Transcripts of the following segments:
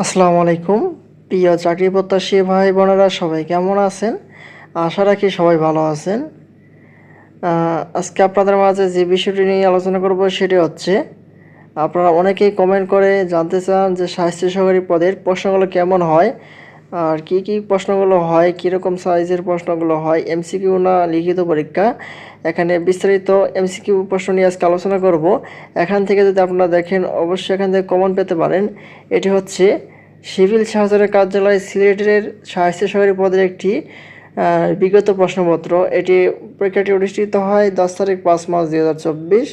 আসসালামু আলাইকুম। প্রিয় চাকরি প্রত্যাশী ভাই বোনেরা, সবাই কেমন আছেন? আশা রাখি সবাই ভালো আছেন। আজকে আপনাদের মাঝে যে বিষয়টি নিয়ে আলোচনা করব সেটি হচ্ছে, আপনারা অনেকেই কমেন্ট করে জানতে চান যে স্বাস্থ্য সহকারী পদের প্রশ্নগুলো কেমন হয় আর কি কি প্রশ্নগুলো হয়, কীরকম সাইজের প্রশ্নগুলো হয় এমসিকিউ না লিখিত পরীক্ষা? এখানে বিস্তারিত এমসিকিউ প্রশ্ন নিয়ে আজকে আলোচনা করব। এখান থেকে যদি আপনারা দেখেন, অবশ্যই এখান থেকে কমন পেতে পারেন। এটি হচ্ছে সিভিল সার্জনের কার্যালয় সিলেটের স্বাস্থ্য সহকারী পদের একটি বিগত প্রশ্নপত্র। এটি পরীক্ষাটি অনুষ্ঠিত হয় দশ তারিখ পাঁচ মাস দুই হাজার চব্বিশ।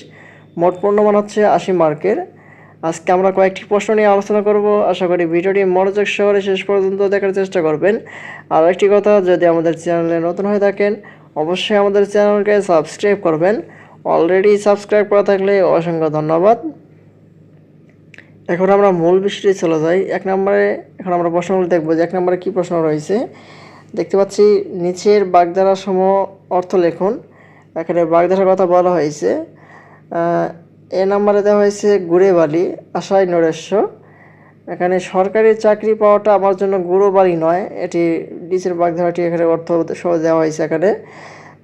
মোট পূর্ণমান হচ্ছে আশি মার্কের আজকে আমরা কয়েকটি প্রশ্ন নিয়ে আলোচনা করব। আশা করি ভিডিওটি মনোযোগ সহকারে শেষ পর্যন্ত দেখার চেষ্টা করবেন। আর একটি কথা, যদি আমাদের চ্যানেলে নতুন হয়ে থাকেন, অবশ্যই আমাদের চ্যানেলকে সাবস্ক্রাইব করবেন। অলরেডি সাবস্ক্রাইব করা থাকলে অসংখ্য ধন্যবাদ। এখন আমরা মূল বিষয়টি চলে যাই। এক নম্বরে, এখন আমরা প্রশ্নগুলো দেখব যে এক নম্বরে কী প্রশ্ন রয়েছে। দেখতে পাচ্ছি, নিচের বাগধারা সম অর্থ লেখুন। এখানে বাগধারার কথা বলা হয়েছে। এ নম্বরে দেওয়া হয়েছে গুড়ে বালি আশাই নরেশ্ব এখানে সরকারি চাকরি পাওয়াটা আমার জন্য গুঁড়ো বালি নয়, এটি নিচের বাগধারাটি এখানে অর্থ সহ দেওয়া হয়েছে এখানে।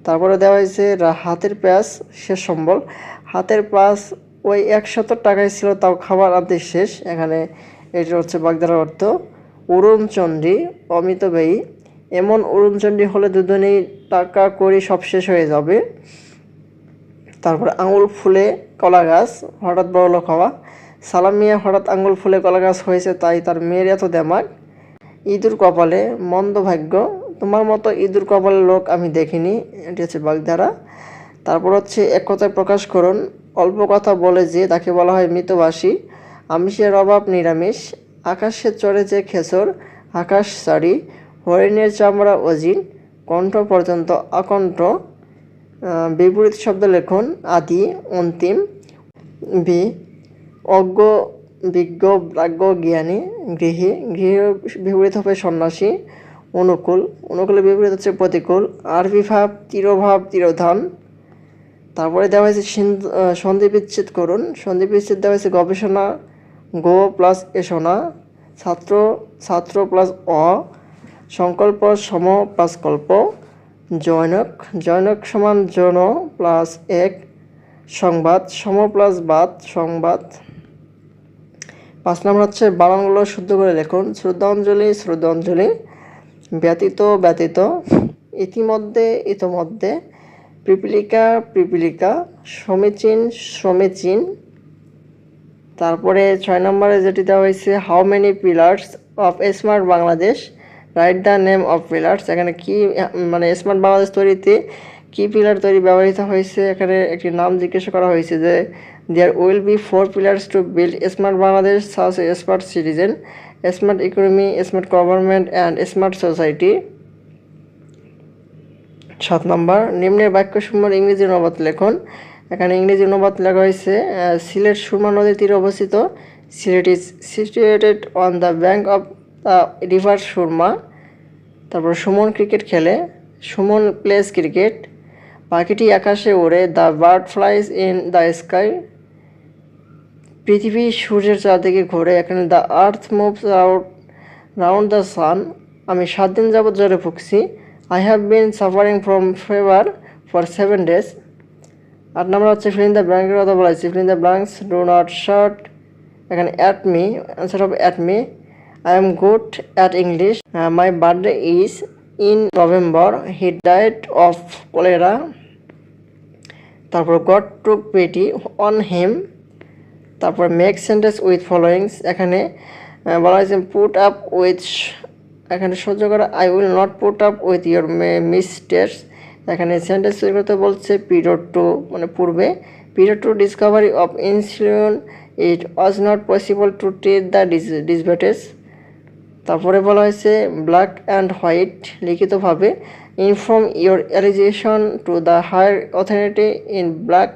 তারপরে দেওয়া হয়েছে হাতের প্যাঁচ, শেষ সম্বল। হাতের প্যাঁচ ওই একশত টাকায় ছিল, তাও খাবার আনতে শেষ। এখানে এটি হচ্ছে বাগধারার অর্থ। অরুণচন্ডী অমিত ব্যয়ী এমন অরুণচন্ডী হলে দুজনেই টাকা করি সব শেষ হয়ে যাবে। তারপরে আঙুল ফুলে কলা গাছ, হঠাৎ বড় লোক হওয়া। সালাম মিয়া হঠাৎ আঙুল ফুলে কলা গাছ হয়েছে, তাই তার মেয়ের এত দেমাগ ইঁদুর কপালে, মন্দ ভাগ্য। তোমার মতো ইঁদুর কপালের লোক আমি দেখিনি, এটি হচ্ছে বাগধারা। তারপর হচ্ছে এক কথায় প্রকাশ করুন, অল্প কথা বলে যে তাকে বলা হয় মৃতবাসী, আমিষের অভাব নিরামিষ। আকাশে চড়ে যে খেসর, আকাশ সারি, হরিণের চামড়া অজিন, কণ্ঠ পর্যন্ত আকণ্ঠ। বিপরীত শব্দ লেখন আদি, অন্তিম বি অজ্ঞ, বিজ্ঞ প্রাজ্ঞ জ্ঞানী, গৃহী, গৃহ বিপরীত হবে সন্ন্যাসী, অনুকূল, অনুকূলের বিপরীত হচ্ছে প্রতিকূল আরবি ভাব তিরোভাব, তিরোধান। তারপরে দেওয়া হয়েছে সন্ধি বিচ্ছেদ করুন। সন্ধি বিচ্ছেদ দেওয়া হয়েছে গবেষণা, গো প্লাস এসোনা ছাত্র ছাত্র প্লাস অ, সংকল্প, সম প্লাস কল্প। জৈনক জৈনক সমান জন প্লাস এক, সংবাদ, সম প্লাস বাদ, সংবাদ। পাঁচ নম্বর হচ্ছে বানানগুলো শুদ্ধ করে লিখুন। শ্রদ্ধাঞ্জলি শ্রদ্ধাঞ্জলি ব্যতীত ব্যতীত, ইতিমধ্যে, ইতোমধ্যে, পিপিলিকা পিপিলিকা, সমীচীন সমীচীন। তারপরে ছয় নম্বরে যেটি দেওয়া হয়েছে how many pillars of smart Bangladesh write the name of pillars এখানে কি মানে স্মার্ট বাংলাদেশ তৈরিতে কি পিলার তৈরি ব্যবহৃত হয়েছে? এখানে একটি নাম জিজ্ঞাসা করা হয়েছে যে there will be four pillars to build smart Bangladesh such as smart citizen smart economy smart government and smart society সাত নম্বর, নিম্নের বাক্যসমূহের ইংরেজি অনুবাদ লেখন। এখানে ইংরেজি অনুবাদ লেখা হয়েছে সিলেট সুরমা নদীর তীরে অবস্থিত। Sylhet is situated on the bank of river Surma, তারপর সুমন ক্রিকেট খেলে। সুমন প্লেস ক্রিকেট পাখিটি আকাশে ওড়ে। The bird flies in the sky পৃথিবী সূর্যের চারদিকে ঘোরে। এখানে the earth moves out round the sun আমি সাত দিন যাবৎ জ্বরে ভুগছি। I have been suffering from fever for seven days আট নম্বর হচ্ছে ফিলিং দ্য ব্ল্যাঙ্কের কথা বলা হয়েছে। Filling the blanks do not shirt এখানে অ্যাট মি অ্যান্সার হবে at me I am good at English. My birthday is in November. He died of cholera. তারপর got to pity on him. তারপর make sentence with followings. এখানে বলা হয়েছে put up with এখানে সহ্য করা, I will not put up with your mistakes এখানে sentence তৈরি করতে বলছে, পিরিয়ড টু মানে পূর্বে। Period to discovery of insulin, it was not possible to treat the diabetes তারপরে বলা হয়েছে ব্ল্যাক অ্যান্ড হোয়াইট লিখিতভাবে inform your allegation to the higher authority in black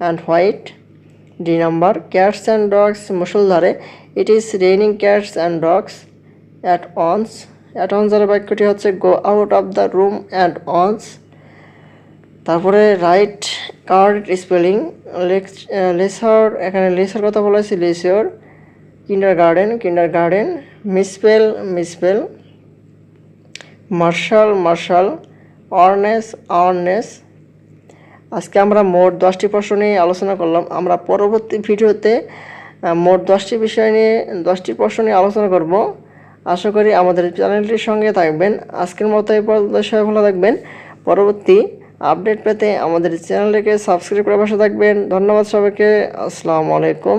and white D number cats and dogs মুসলধারে it is raining cats and dogs at once at অনসের বাক্যটি হচ্ছে go out of the room and once তারপরে write card spelling lesser, এখানে lesser কথা বলা হয়েছে, lesser. Kindergarten kindergarten misspell misspell marshal marshal. Earnest earnest. আজকে আমরা মোট দশটি প্রশ্ন নিয়ে আলোচনা করলাম। আমরা পরবর্তী ভিডিওতে মোট দশটি বিষয় নিয়ে, দশটি প্রশ্ন নিয়ে আলোচনা করব। আশা করি আমাদের চ্যানেলটির সঙ্গে থাকবেন। আজকের মতো এই সবাই ভালো থাকবেন। পরবর্তী আপডেট পেতে আমাদের চ্যানেলটিকে সাবস্ক্রাইব করে বসে থাকবেন। ধন্যবাদ সবাইকে। আসসালামু আলাইকুম।